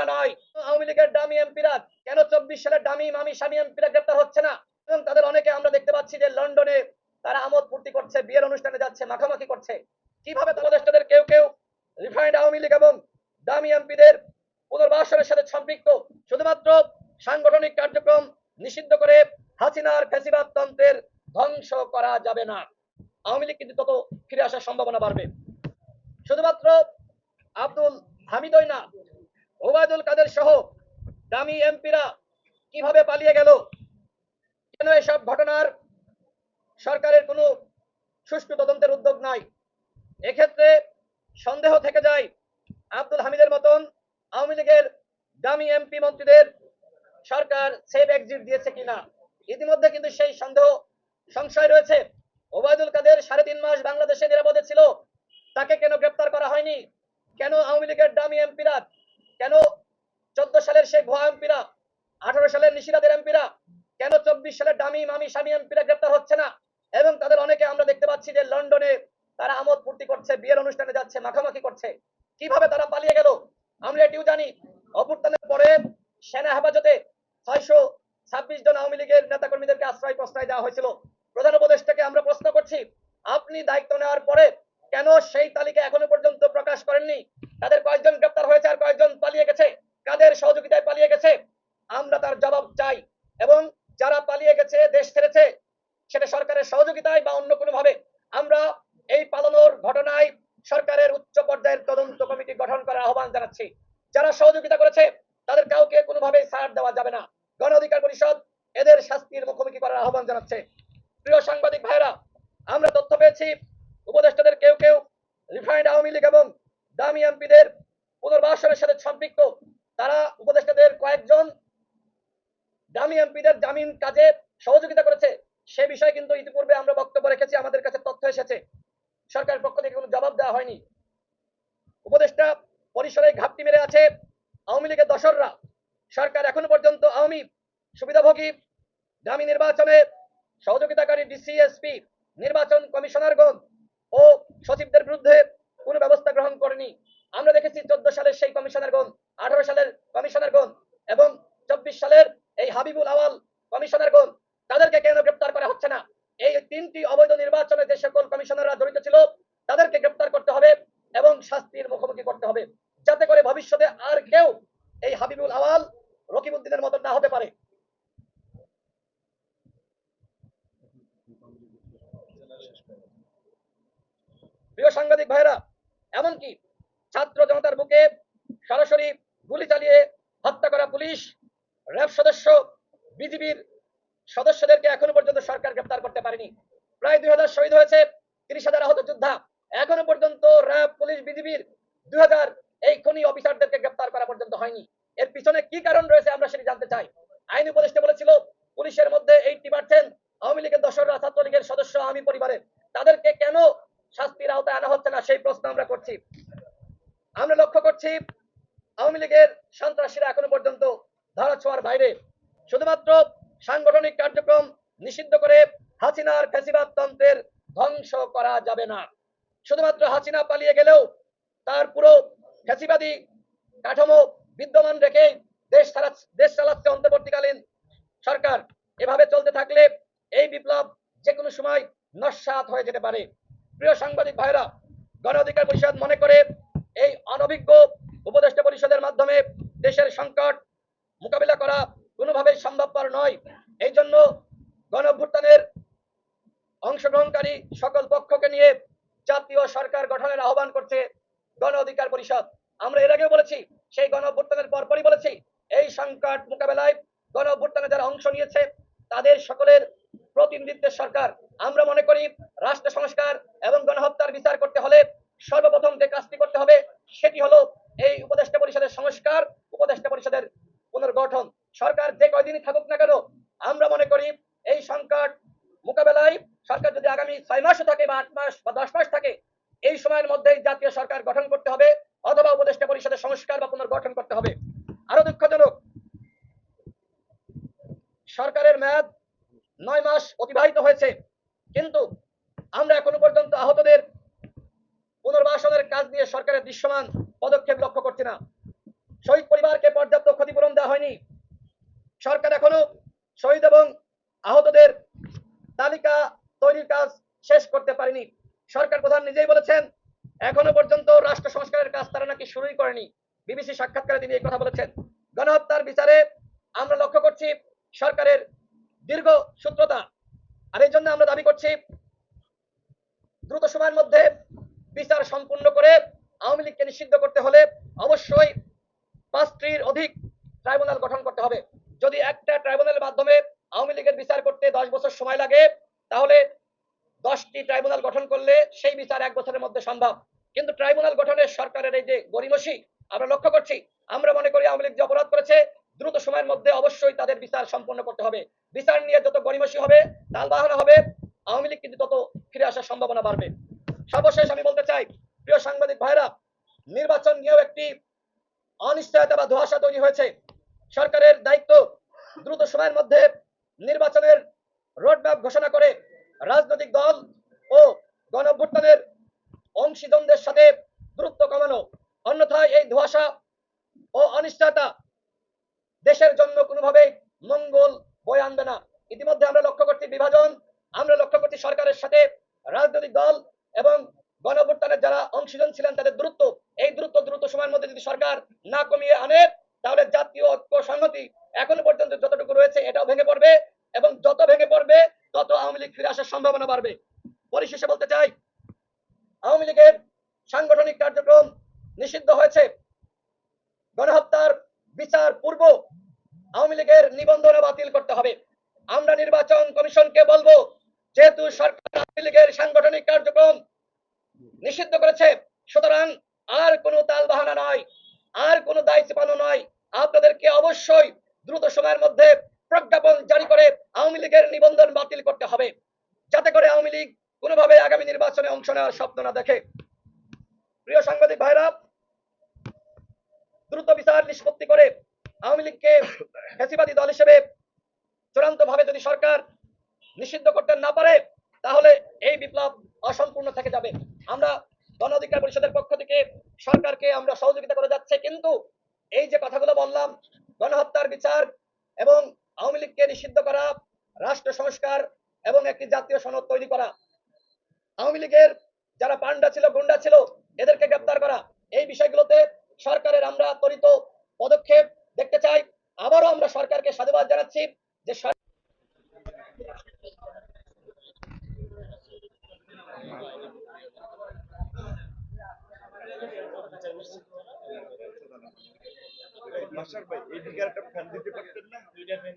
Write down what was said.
মানা নয়। আওয়ামী লীগের দামি এমপিরা, কেন চব্বিশ সালের দামি মামি স্বামী এমপিরা গ্রেপ্তার হচ্ছে না? তাদের অনেকে আমরা দেখতে পাচ্ছি যে লন্ডনে তারা আমোদ ফুর্তি করছে, বিয়ের অনুষ্ঠানে যাচ্ছে, মাখামাখি করছে। কীভাবে বাংলাদেশদের কেউ কেউ রিফাইন্ড আওয়ামী লীগ এবং দামি এমপিদের পুনর্বাসনের সাথে সম্পৃক্ত? শুধুমাত্র সাংগঠনিক কার্যক্রম নিষিদ্ধ করে হাসিনার ফ্যাসিবাদ তন্ত্রের ধ্বংস করা যাবে না। আওয়ামী লীগ কিন্তু তত ফিরে আসার সম্ভাবনা বাড়বে। শুধুমাত্র আব্দুল হামিদই না ওবায়দুল কাদের সহ দামি এমপিরা কীভাবে পালিয়ে গেল? কেন এসব ঘটনার সরকারের কোনো সুষ্ঠু তদন্তের উদ্যোগ নাই? এক্ষেত্রে সন্দেহ থেকে যায় আব্দুল হামিদের মতন আওয়ামী লীগের দামি এমপি মন্ত্রীদের সরকার সেফ এক্সিট দিয়েছে কিনা। ইতিমধ্যে কিন্তু সেই সন্দেহ, সংশয় রয়েছে। ওবায়দুল কাদের সাড়ে তিন মাস বাংলাদেশে নিরাপদে ছিল, তাকে কেন গ্রেপ্তার করা হয়নি? কেন আওয়ামী লীগের দামি এমপিরা কেন চোদ্দ সালের সেই ভুয়া এমপিরা, আঠারো সালের নিশিরাদের এমপিরা, কেন চব্বিশ সালের দামি মামি স্বামী এমপিরা গ্রেপ্তার হচ্ছে না? এবং তাদের অনেকে আমরা দেখতে পাচ্ছি যে লন্ডনে তারা আমোদ ফুর্তি করছে, বিয়ের অনুষ্ঠানে যাচ্ছে, মাখামাখি করছে। কীভাবে তারা পালিয়ে গেল? আমরা এটিও জানি, অভ্যুত্থানের পরে সেনা হেফাজতে ছয়শো ছাব্বিশ জন আওয়ামী লীগের নেতাকর্মীদেরকে আশ্রয় প্রশ্রয় দেওয়া হয়েছিল। প্রধান উপদেষ্টাকে আমরা প্রশ্ন করছি, আপনি দায়িত্ব নেওয়ার পরে কেন সেই তালিকা এখনও পর্যন্ত প্রকাশ করেননি? তাদের কয়েকজন গ্রেপ্তার হয়েছে আর কয়েকজন পালিয়ে গেছে। কাদের সহযোগিতায় পালিয়ে গেছে? আমরা তার জবাব চাই। এবং যারা পালিয়ে গেছে, দেশ ছেড়েছে, সেটা সরকারের সহযোগিতায় বা অন্য কোনো ভাবে আমরা এই পালানোর ঘটনায় সরকারের উচ্চ পর্যায়ের তদন্ত কমিটি গঠন করার আহ্বান জানাচ্ছি। যারা সহযোগিতা করেছে, তাদের কাউকে কোনোভাবেই ছাড় দেওয়া যাবে না গণ অধিকার পরিষদ এদের শাস্তির মুখোমুখি করার আহ্বান জানাচ্ছে প্রিয় সাংবাদিক ভাইরা আমরা তথ্য পেয়েছি উপদেষ্টাদের কেউ কেউ রিফাইন্ড আওয়ামী লীগ এবং দামি এমপিদের পুনর্বাসনের সাথে সম্পৃক্ত তারা উপদেষ্টাদের কয়েকজন দামি এমপিদের জামিন কাজে সহযোগিতা করেছে। সে বিষয়ে কিন্তু ইতিপূর্বে আমরা বক্তব্য রেখেছি, আমাদের কাছে তথ্য এসেছে। সরকারের পক্ষ থেকে কোনো জবাব দেওয়া হয়নি। উপদেষ্টা পরিসরে ঘাপটি মেরে আছে আওয়ামী লীগের দশররা সরকার এখনও পর্যন্ত আওয়ামী সুবিধাভোগী দামি নির্বাচনে সহযোগিতাকারী ডিসিএসপি, নির্বাচন কমিশনারগণ ও সচিবদের বিরুদ্ধে কোনো ব্যবস্থা গ্রহণ করেনি। আমরা দেখেছি চোদ্দ সালের সেই কমিশনারগণ, আঠারো সালের কমিশনারগণ এবং চব্বিশ সালের হাবিবুল আওয়াল কমিশনারগণ তাদেরকে কেন গ্রেপ্তার করা হচ্ছে না? এই তিনটি অবৈধ নির্বাচনে যে সকল কমিশনাররা জড়িত ছিল, তাদেরকে গ্রেপ্তার করতে হবে এবং শাস্তির মুখোমুখি করতে হবে। যাতে করে ভবিষ্যতে আর কেউ এই হাবিবুল আওয়াল রকিবউদ্দিনের মতো না হতে পারে। প্রিয় সাংবাদিক ভাইরা এমনকি ছাত্র জনতার বুকে সরাসরি গুলি চালিয়ে হত্যা করা পুলিশ র্যাব সদস্য বিজিবির সদস্যদেরকে এখনও পর্যন্ত সরকার গ্রেপ্তার করতে পারেনি। প্রায় দুই হাজার শহীদ হয়েছে, তিরিশ হাজার আহত যোদ্ধা। এখনও পর্যন্ত র্যাব, পুলিশ, বিজিবির দুই হাজার এই খনি অফিসারদেরকে গ্রেপ্তার করা পর্যন্ত হয়নি। এর পিছনে কি কারণ রয়েছে আমরা সেটি জানতে চাই আইন উপদেষ্টা বলেছিল পুলিশের মধ্যে এইটি পার্সেন্ট আওয়ামী লীগের দশররা ছাত্রলীগের সদস্য আমি পরিবারের তাদেরকে কেন শাস্তির আওতায় আনা হচ্ছে না সেই প্রশ্ন আমরা করছি আমরা লক্ষ্য করছি আওয়ামী লীগের সন্ত্রাসীরা এখনও পর্যন্ত ধরা ছোঁয়ার বাইরে শুধুমাত্র সাংগঠনিক কার্যক্রম নিষিদ্ধ করে হাসিনার ফ্যাসিবাদ তন্ত্রের ধ্বংস করা যাবে না। শুধুমাত্র হাসিনা পালিয়ে গেলেও তার পুরো ফ্যাসিবাদী কাঠামো বিদ্যমান রেখে দেশ দেশ চালাচ্ছে অন্তর্বর্তীকালীন সরকার। এভাবে চলতে থাকলে এই বিপ্লব যে কোনো সময় নস্বাত হয়ে যেতে পারে। প্রিয় সাংবাদিক ভাইরা গণ অধিকার পরিষদ মনে করে এই অনভিজ্ঞ উপদেষ্টা পরিষদের মাধ্যমে দেশের সংকট মোকাবিলা করা কোনোভাবেই সম্ভবপর নয়। এই জন্য গণ অভ্যুত্থানের অংশগ্রহণকারী সকল পক্ষকে নিয়ে জাতীয় সরকার গঠনের আহ্বান করছে গণ অধিকার পরিষদ। আমরা এর আগেও বলেছি, সেই গণ অভ্যুত্থানের পরপরই বলেছি, এই সংকট মোকাবেলায় গণ অভ্যুত্থানে যারা অংশ নিয়েছে, তাদের সকলের প্রতিনিধিত্বের সরকার। আমরা মনে করি, রাষ্ট্র সংস্কার এবং গণহত্যার বিচার করতে হলে সর্বপ্রথম যে কাজটি করতে হবে, সেটি হলো এই উপদেষ্টা পরিষদের সংস্কার, উপদেষ্টা পরিষদের পুনর্গঠন। সরকার যে কয়দিনই থাকুক না কেন, আমরা মনে করি এই সংকট মোকাবেলায় সরকার যদি আগামী ছয় মাসও থাকে বা আট মাস বা দশ মাস থাকে, এই সময়ের মধ্যেই জাতীয় সরকার গঠন করতে হবে অথবা উপদেষ্টা পরিষদের সংস্কার বা পুনর্গঠন করতে হবে। আরও দুঃখজনক, সরকারের মেয়াদ নয় মাস অতিবাহিত হয়েছে, কিন্তু আমরা এখনও পর্যন্ত আহতদের পুনর্বাসনের কাজ নিয়ে সরকারের দৃশ্যমান পদক্ষেপ লক্ষ্য করছি না। শহীদ পরিবারকে পর্যাপ্ত ক্ষতিপূরণ দেওয়া হয়নি। সরকার এখনও শহীদ এবং আহতদের তালিকা তৈরির কাজ শেষ করতে পারেনি। সরকার প্রধান নিজেই বলেছেন, এখনও পর্যন্ত রাষ্ট্র সংস্কারের কাজ তারা নাকি শুরুই করেনি। বিবিসি সাক্ষাৎকারে তিনি এই কথা বলেছেন। গণহত্যার বিচারে আমরা লক্ষ্য করছি সরকারের দীর্ঘ সূত্রতা। আর এই জন্য আমরা দাবি করছি, দ্রুত সময়ের মধ্যে বিচার সম্পূর্ণ করে আওয়ামী লীগকে নিষিদ্ধ করতে হলে অবশ্যই পাঁচটির অধিক ট্রাইব্যুনাল গঠন করতে হবে। যদি একটা ট্রাইব্যুনালের মাধ্যমে আওয়ামী লীগের বিচার করতে দশ বছর সময় লাগে, তাহলে দশটি ট্রাইব্যুনাল গঠন করলে সেই বিচার এক বছরের মধ্যে সম্ভব। কিন্তু ট্রাইব্যুনাল গঠনের সরকারের এই যে গরিমসি আমরা লক্ষ্য করছি, আমরা মনে করি আওয়ামী লীগ যে অপরাধ করেছে, দ্রুত সময়ের মধ্যে অবশ্যই তাদের বিচার সম্পন্ন করতে হবে। বিচার নিয়ে যত গরিমসি হবে তালবাহানা হবে, আওয়ামী লীগ কিন্তু তত ফিরে আসার সম্ভাবনা বাড়বে। সর্বশেষ আমি বলতে চাই, প্রিয় সাংবাদিক ভাইরা নির্বাচন নিয়েও একটি অনিশ্চয়তা বা ধোঁয়াশা তৈরি হয়েছে। সরকারের দায়িত্ব দ্রুত সময়ের মধ্যে নির্বাচনের রোডম্যাপ ঘোষণা করে রাজনৈতিক দল ও গণ অভ্যুত্থানের অংশীজনদের সাথে দূরত্ব কমানো, অন্যথায় এই ধোঁয়াশা ও অনিশ্চয়তা দেশের জন্য কোনোভাবেই মঙ্গল বয়ে আনবে না। ইতিমধ্যে আমরা লক্ষ্য করছি বিভাজন, আমরা লক্ষ্য করছি সরকারের সাথে রাজনৈতিক দল এবং গণ অভ্যুত্থানের যারা অংশীজন ছিলেন, তাদের দূরত্ব, এই দূরত্ব দ্রুত সময়ের মধ্যে যদি সরকার না কমিয়ে আনে তাহলে জাতীয় ঐক্য সংহতি এখনও পর্যন্ত যতটুকু রয়েছে এটাও ভেঙে পড়বে এবং যত ভেঙে পড়বে, তত আওয়ামী লীগ ফিরে আসার সম্ভাবনা বাড়বে। পরিশেষে বলতে চাই, আওয়ামী লীগের সাংগঠনিক কার্যক্রম নিষিদ্ধ হয়েছে। গণহত্যার বিচার পূর্ব আওয়ামী লীগের নিবন্ধন বাতিল করতে হবে। আমরা নির্বাচন কমিশনকে বলব, যেহেতু সরকার আওয়ামী লীগের সাংগঠনিক কার্যক্রম নিষিদ্ধ করেছে, সুতরাং আর কোনো তাল বাহানা নয়, আর কোনো দায় চাপানো নয়। আপনাদেরকে অবশ্যই দ্রুত সময়ের মধ্যে প্রজ্ঞাপন জারি করে আওয়ামী লীগের নিবন্ধন বাতিল করতে হবে। যাতে করে আওয়ামী লীগ কোনোভাবে আগামী নির্বাচনে অংশ নেওয়ার স্বপ্ন না দেখে। প্রিয় সাংবাদিক ভাইরা, দ্রুত বিচার নিষ্পত্তি করে আওয়ামী লীগকে ফ্যাসিবাদী দল হিসেবে চূড়ান্ত ভাবে যদি সরকার নিষিদ্ধ করতে না পারে, তাহলে এই বিপ্লব অসম্পূর্ণ থেকে যাবে। আমরা গণ অধিকার পরিষদের পক্ষ থেকে সরকারকে আমরা সহযোগিতা করে যাচ্ছে, কিন্তু এই যে কথাগুলো বললাম, গণহত্যার বিচার এবং আওয়ামী লীগকে নিষিদ্ধ করা, রাষ্ট্র সংস্কার এবং একটি জাতীয় সনদ তৈরি করা। আওয়ামী লীগের যারা পান্ডা ছিল, গুন্ডা ছিল, এদেরকে গ্রেপ্তার করা। এই বিষয়গুলোতে সরকারের আমরা ত্বরিত পদক্ষেপ দেখতে চাই। আবারও আমরা সরকারকে সাধুবাদ জানাচ্ছি যে মাস্টার ভাই, এই দিকে একটা ফ্যান দিতে পারতেন না? ফ্যানটা বের